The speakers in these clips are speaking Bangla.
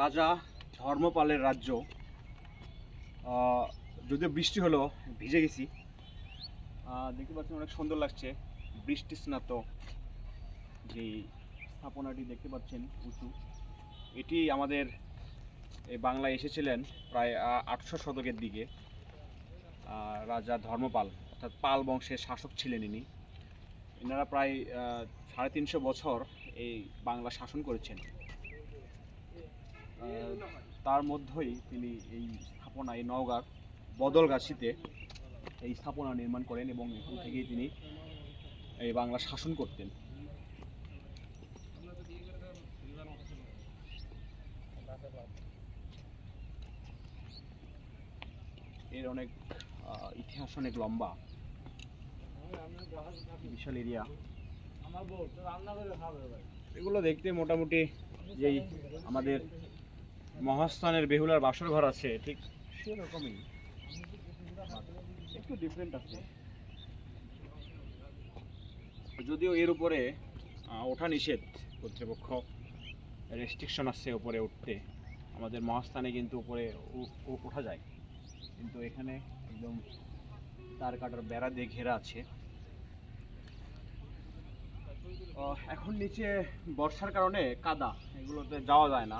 রাজা ধর্মপালের রাজ্য। যদিও বৃষ্টি হলো, ভিজে গেছি। দেখতে পাচ্ছেন অনেক সুন্দর লাগছে। বৃষ্টি স্নাত যে স্থাপনাটি দেখতে পাচ্ছেন উঁচু। এটি আমাদের এই বাংলায় এসেছিলেন প্রায় আটশো শতকের দিকে। রাজা ধর্মপাল, অর্থাৎ পাল বংশের শাসক ছিলেন ইনি। এনারা প্রায় সাড়ে তিনশো বছর এই বাংলা শাসন করেছেন। তার মধ্যেই তিনি এই স্থাপনা এই নওগাঁর বদলগাছিতে এই স্থাপনা নির্মাণ করেন এবং এখান থেকেই তিনি এই বাংলা শাসন করতেন। এর অনেক ইতিহাস অনেক লম্বা। বিশাল এরিয়া। এগুলো দেখতে মোটামুটি যেই আমাদের মহাস্থানের বেহুলার বাসর ঘর আছে, ঠিক সেরকমই। একটু ডিফারেন্ট আছে। যদিও এর উপরে ওঠা নিষেধ কর্তৃপক্ষ। রেস্ট্রিকশন আছে উপরে উঠতে। আমাদের মহাস্থানে কিন্তু উপরে ওঠা যায়। কিন্তু এখানে একদম তার কাটার বেড়া দিয়ে ঘেরা আছে। এখন নিচে বর্ষার কারণে কাদা, এগুলোতে যাওয়া যায় না।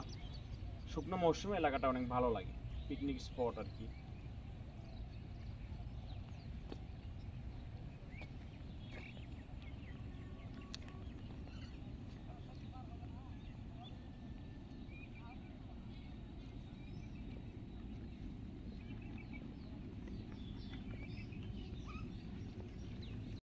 শুকনো মৌসুমে এলাকাটা অনেক ভালো লাগে পিকনিক স্পট আর কি।